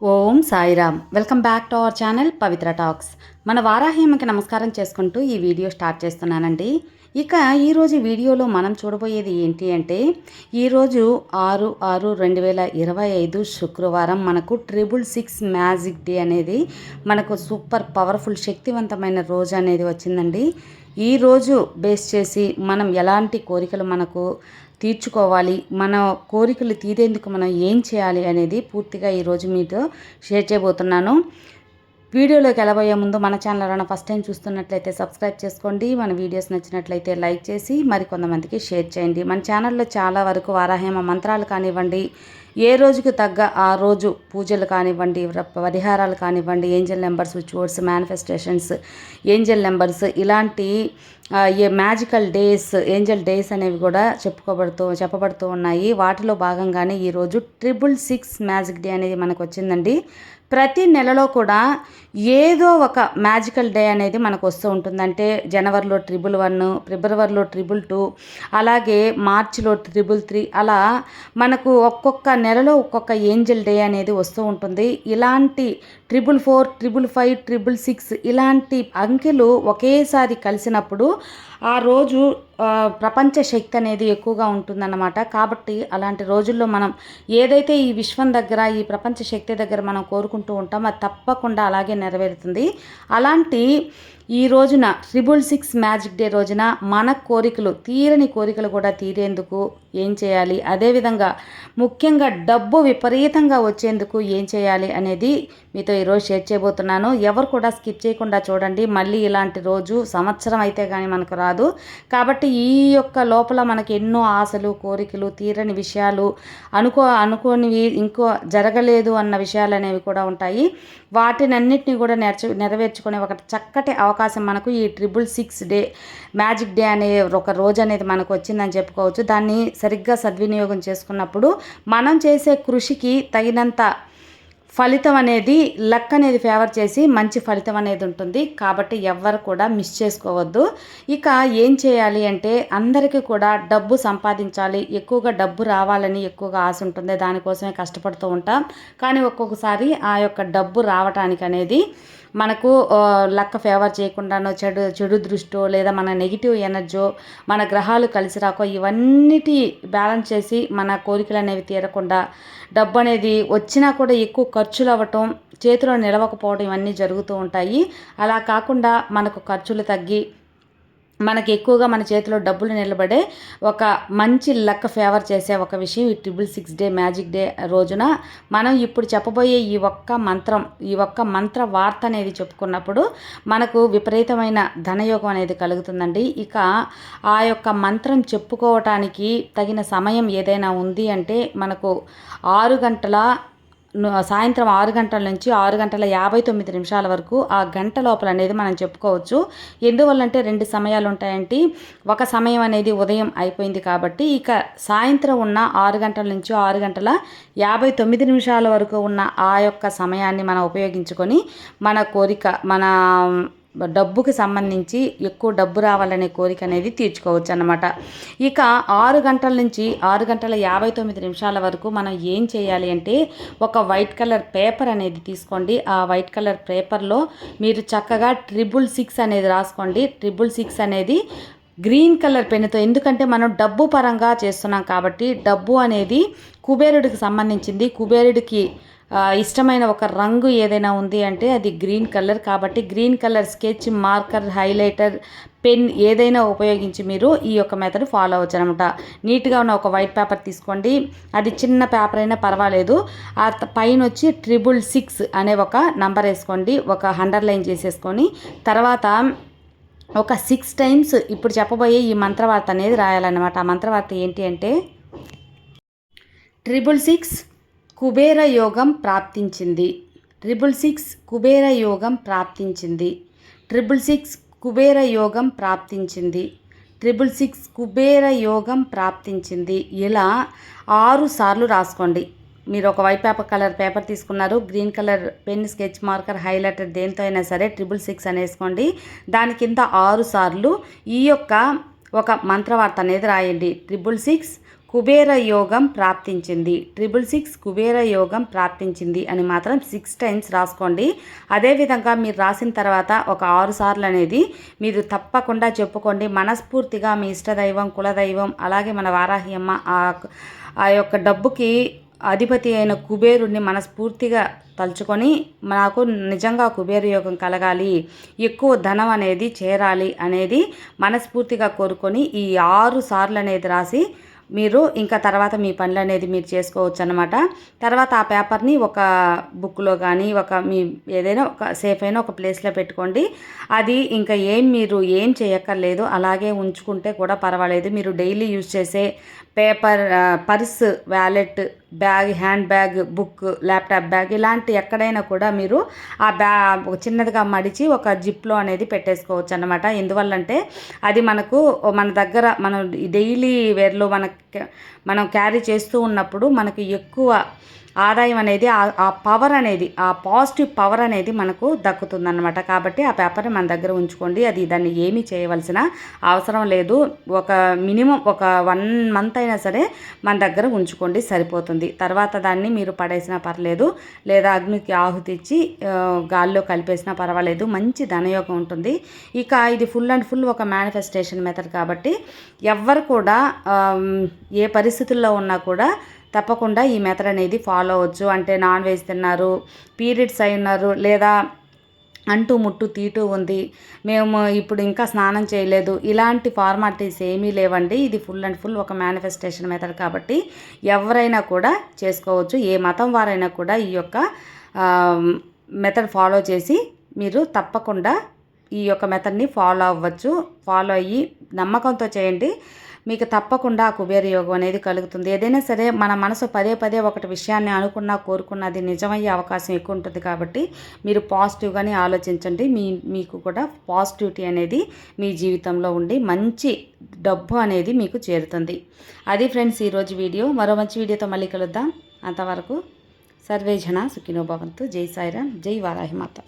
Om Sairam. Welcome back to our channel Pavitra talks. మన వారాహీమకి నమస్కారం చేసుకుంటూ ఈ వీడియో స్టార్ట్ చేస్తున్నానండి. ఇక ఈరోజు వీడియోలో మనం చూడబోయేది ఏంటి అంటే ఈరోజు ఆరు ఆరు రెండు వేల ఇరవై ఐదు శుక్రవారం మనకు ట్రిపుల్ సిక్స్ మ్యాజిక్ డే అనేది మనకు సూపర్ పవర్ఫుల్ శక్తివంతమైన రోజు అనేది వచ్చిందండి. ఈ రోజు బేస్ చేసి మనం ఎలాంటి కోరికలు మనకు తీర్చుకోవాలి. మన కోరికలు తీరేందుకు మనం ఏం చేయాలి అనేది పూర్తిగా ఈరోజు మీతో షేర్ చేయబోతున్నాను. వీడియోలోకి వెళ్ళబోయే ముందు మన ఛానల్ ఎవరైనా ఫస్ట్ టైం చూస్తున్నట్లయితే సబ్స్క్రైబ్ చేసుకోండి. మన వీడియోస్ నచ్చినట్లయితే లైక్ చేసి మరి కొంతమందికి షేర్ చేయండి. మన ఛానల్లో చాలా వరకు వారాహేమ మంత్రాలు కానివ్వండి ఏ రోజుకి తగ్గ ఆ రోజు పూజలు కానివ్వండి పరిహారాలు కానివ్వండి angel numbers which words manifestations angel numbers ఇలాంటి ఏ మ్యాజికల్ డేస్ ఏంజల్ డేస్ అనేవి కూడా చెప్పుకోబడుతూ చెప్పబడుతూ ఉన్నాయి. వాటిలో భాగంగానే ఈరోజు ట్రిపుల్ సిక్స్ మ్యాజిక్ డే అనేది మనకు వచ్చిందండి. ప్రతి నెలలో కూడా ఏదో ఒక మ్యాజికల్ డే అనేది మనకు వస్తూ ఉంటుంది. అంటే జనవరిలో ట్రిపుల్ వన్ ఫిబ్రవరిలో ట్రిపుల్ టూ అలాగే మార్చిలో ట్రిపుల్ త్రీ అలా మనకు ఒక్కొక్క నెలలో ఒక్కొక్క ఏంజల్ డే అనేది వస్తూ ఉంటుంది. ఇలాంటి triple four triple five triple six ఇలాంటి అంకెలు ఒకేసారి కలిసినప్పుడు ఆ రోజు ప్రపంచ శక్తి అనేది ఎక్కువగా ఉంటుందన్నమాట. కాబట్టి అలాంటి రోజుల్లో మనం ఏదైతే ఈ విశ్వం దగ్గర ఈ ప్రపంచ శక్తి దగ్గర మనం కోరుకుంటూ ఉంటాం అది తప్పకుండా అలాగే నెరవేరుతుంది. అలాంటి ఈ రోజున ట్రిపుల్ సిక్స్ మ్యాజిక్ డే రోజున మన కోరికలు తీరని కోరికలు కూడా తీరేందుకు ఏం చేయాలి? అదేవిధంగా ముఖ్యంగా డబ్బు విపరీతంగా వచ్చేందుకు ఏం చేయాలి అనేది మీతో ఈరోజు షేర్ చేయబోతున్నాను. ఎవరు కూడా స్కిప్ చేయకుండా చూడండి. మళ్ళీ ఇలాంటి రోజు సంవత్సరం అయితే కానీ మనకు రాదు. కాబట్టి ఈ యొక్క లోపల మనకి ఎన్నో ఆశలు కోరికలు తీరని విషయాలు అనుకో అనుకోనివి ఇంకో జరగలేదు అన్న విషయాలు అనేవి కూడా ఉంటాయి. వాటినన్నిటిని కూడా నెరచు నెరవేర్చుకునే ఒక చక్కటి అవకాశం మనకు ఈ triple six day magic day అనే ఒక రోజు అనేది మనకు వచ్చిందని చెప్పుకోవచ్చు. దాన్ని సరిగ్గా సద్వినియోగం చేసుకున్నప్పుడు మనం చేసే కృషికి తగినంత ఫలితం అనేది లక్ అనేది ఫేవర్ చేసి మంచి ఫలితం అనేది ఉంటుంది. కాబట్టి ఎవ్వరు కూడా మిస్ చేసుకోవద్దు. ఇక ఏం చేయాలి అంటే అందరికీ కూడా డబ్బు సంపాదించాలి. ఎక్కువగా డబ్బు రావాలని ఎక్కువగా ఆశ ఉంటుంది. దానికోసమే కష్టపడుతూ ఉంటాం. కానీ ఒక్కొక్కసారి ఆ యొక్క డబ్బు రావటానికి అనేది మనకు లక్క ఫేవర్ చేయకుండానో చెడు చెడు దృష్టో లేదా మన నెగిటివ్ ఎనర్జో మన గ్రహాలు కలిసి రాకో ఇవన్నిటి బ్యాలెన్స్ చేసి మన కోరికలు అనేవి తీరకుండా డబ్బు అనేది వచ్చినా కూడా ఎక్కువ ఖర్చులు అవ్వటం చేతిలో నిలవకపోవడం ఇవన్నీ జరుగుతూ ఉంటాయి. అలా కాకుండా మనకు ఖర్చులు తగ్గి మనకి ఎక్కువగా మన చేతిలో డబ్బులు నిలబడే ఒక మంచి లక్ ఫేవర్ చేసే ఒక విషయం ఈ triple six day magic day రోజున మనం ఇప్పుడు చెప్పబోయే ఈ ఒక్క మంత్రం ఈ ఒక్క మంత్ర వార్త అనేది చెప్పుకున్నప్పుడు మనకు విపరీతమైన ధనయోగం అనేది కలుగుతుందండి. ఇక ఆ యొక్క మంత్రం చెప్పుకోవటానికి తగిన సమయం ఏదైనా ఉంది అంటే మనకు ఆరు గంటల సాయంత్రం ఆరు గంటల నుంచి ఆరు గంటల యాభై తొమ్మిది నిమిషాల వరకు ఆ గంట లోపల అనేది మనం చెప్పుకోవచ్చు. ఎందువల్లంటే రెండు సమయాలు ఉంటాయంటే ఒక సమయం అనేది ఉదయం అయిపోయింది కాబట్టి ఇక సాయంత్రం ఉన్న ఆరు గంటల నుంచి ఆరు గంటల యాభై తొమ్మిది నిమిషాల వరకు ఉన్న ఆ యొక్క సమయాన్ని మనం ఉపయోగించుకొని మన కోరిక మన డబ్బుకి సంబంధించి ఎక్కువ డబ్బు రావాలనే కోరిక అనేది తీర్చుకోవచ్చు అనమాట ఇక ఆరు గంటల నుంచి ఆరు గంటల యాభై తొమ్మిది నిమిషాల వరకు మనం ఏం చేయాలి అంటే ఒక వైట్ కలర్ పేపర్ అనేది తీసుకోండి. ఆ వైట్ కలర్ పేపర్లో మీరు చక్కగా ట్రిపుల్ సిక్స్ అనేది రాసుకోండి. ట్రిపుల్ సిక్స్ అనేది గ్రీన్ కలర్ పెన్నుతో ఎందుకంటే మనం డబ్బు పరంగా చేస్తున్నాం కాబట్టి డబ్బు అనేది కుబేరుడికి సంబంధించింది. కుబేరుడికి ఇష్టమైన ఒక రంగు ఏదైనా ఉంది అంటే అది గ్రీన్ కలర్. కాబట్టి green colour sketch marker highlighter pen ఏదైనా ఉపయోగించి మీరు ఈ యొక్క మెథడ్ ఫాలో అవ్వచ్చు అనమాట నీట్గా ఉన్న ఒక వైట్ పేపర్ తీసుకోండి. అది చిన్న పేపర్ అయినా పర్వాలేదు. ఆ పైన వచ్చి ట్రిబుల్ సిక్స్ అనే ఒక నంబర్ వేసుకోండి. ఒక అండర్లైన్ చేసేసుకొని తర్వాత ఒక సిక్స్ టైమ్స్ ఇప్పుడు చెప్పబోయే ఈ మంత్రవార్త అనేది రాయాలన్నమాట. ఆ మంత్రవార్త ఏంటి అంటే ట్రిబుల్ సిక్స్ కుబేర యోగం ప్రాప్తించింది. ట్రిపుల్ సిక్స్ కుబేర యోగం ప్రాప్తించింది. ట్రిపుల్ సిక్స్ కుబేర యోగం ప్రాప్తించింది. ట్రిపుల్ సిక్స్ కుబేర యోగం ప్రాప్తించింది. ఇలా ఆరు సార్లు రాసుకోండి. మీరు ఒక వైట్ పేపర్ కలర్ పేపర్ తీసుకున్నారు green colour pen sketch marker highlighter దేంతో అయినా సరే ట్రిపుల్ సిక్స్ అనేసుకోండి. దాని కింద ఆరు సార్లు ఈ యొక్క ఒక మంత్రవార్త అనేది రాయండి. ట్రిపుల్ సిక్స్ కుబేర యోగం ప్రాప్తించింది. ట్రిపుల్ సిక్స్ కుబేర యోగం ప్రాప్తించింది అని మాత్రం సిక్స్ టైమ్స్ రాసుకోండి. అదేవిధంగా మీరు రాసిన తర్వాత ఒక ఆరు సార్లు అనేది మీరు తప్పకుండా చెప్పుకోండి. మనస్ఫూర్తిగా మీ ఇష్టదైవం కులదైవం అలాగే మన వారాహి అమ్మ ఆ యొక్క డబ్బుకి అధిపతి అయిన కుబేరుణ్ణి మనస్ఫూర్తిగా తలుచుకొని నాకు నిజంగా కుబేర యోగం కలగాలి ఎక్కువ ధనం అనేది చేరాలి అనేది మనస్ఫూర్తిగా కోరుకొని ఈ ఆరు సార్లు అనేది రాసి మీరు ఇంకా తర్వాత మీ పనులు అనేది మీరు చేసుకోవచ్చు అనమాట తర్వాత ఆ పేపర్ని ఒక బుక్లో కానీ ఒక మీ ఏదైనా ఒక సేఫ్ అయిన ఒక ప్లేస్లో పెట్టుకోండి. అది ఇంకా ఏం మీరు ఏం చేయక్కర్లేదు అలాగే ఉంచుకుంటే కూడా పర్వాలేదు. మీరు డైలీ యూజ్ చేసే paper purse wallet bag hand bag book laptop bag ఇలాంటి ఎక్కడైనా కూడా మీరు ఆ బ్యా చిన్నదిగా మడిచి ఒక జిప్లో అనేది పెట్టేసుకోవచ్చు అనమాట ఎందువల్లంటే అది మనకు మన దగ్గర మనం డైలీ వేర్లో మన మనం క్యారీ చేస్తూ ఉన్నప్పుడు మనకు ఎక్కువ ఆదాయం అనేది ఆ పవర్ అనేది ఆ పాజిటివ్ పవర్ అనేది మనకు దక్కుతుందన్నమాట. కాబట్టి ఆ పేపర్ని మన దగ్గర ఉంచుకోండి. అది దాన్ని ఏమీ చేయవలసిన అవసరం లేదు. ఒక మినిమం ఒక వన్ మంత్ అయినా సరే మన దగ్గర ఉంచుకోండి. సరిపోతుంది. తర్వాత దాన్ని మీరు పడేసినా పర్లేదు లేదా అగ్నికి ఆహుతి ఇచ్చి గాల్లో కలిపేసినా పర్వాలేదు. మంచి ధనయోగం ఉంటుంది. ఇక ఇది ఫుల్ అండ్ ఫుల్ ఒక మేనిఫెస్టేషన్ మెథడ్ కాబట్టి ఎవ్వరు కూడా ఏ పరిస్థితుల్లో ఉన్నా కూడా తప్పకుండా ఈ మెథడ్ అనేది ఫాలో అవ్వచ్చు. అంటే నాన్ వెజ్ తిన్నారు పీరియడ్స్ అయి ఉన్నారు లేదా అంటూ ముట్టు తీటు ఉంది. మేము ఇప్పుడు ఇంకా స్నానం చేయలేదు. ఇలాంటి ఫార్మాలిటీస్ ఏమీ లేవండి. ఇది ఫుల్ అండ్ ఫుల్ ఒక మేనిఫెస్టేషన్ మెథడ్ కాబట్టి ఎవరైనా కూడా చేసుకోవచ్చు. ఏ మతం వారైనా కూడా ఈ యొక్క మెథడ్ ఫాలో చేసి మీరు తప్పకుండా ఈ యొక్క మెథడ్ని ఫాలో అవ్వచ్చు. ఫాలో అయ్యి నమ్మకంతో చేయండి. మీకు తప్పకుండా ఆ కుబేర యోగం అనేది కలుగుతుంది. ఏదైనా సరే మన మనసు పదే పదే ఒకటి విషయాన్ని అనుకున్నా కోరుకున్నది నిజమయ్యే అవకాశం ఎక్కువ ఉంటుంది కాబట్టి మీరు పాజిటివ్గానే ఆలోచించండి. మీ మీకు కూడా పాజిటివిటీ అనేది మీ జీవితంలో ఉండి మంచి డబ్బు అనేది మీకు చేరుతుంది. అది ఫ్రెండ్స్ ఈరోజు వీడియో. మరో మంచి వీడియోతో మళ్ళీ కలుద్దాం. అంతవరకు సర్వేజన సుఖినో భవంతు. జై సాయిరామ్. జై వారాహిమాత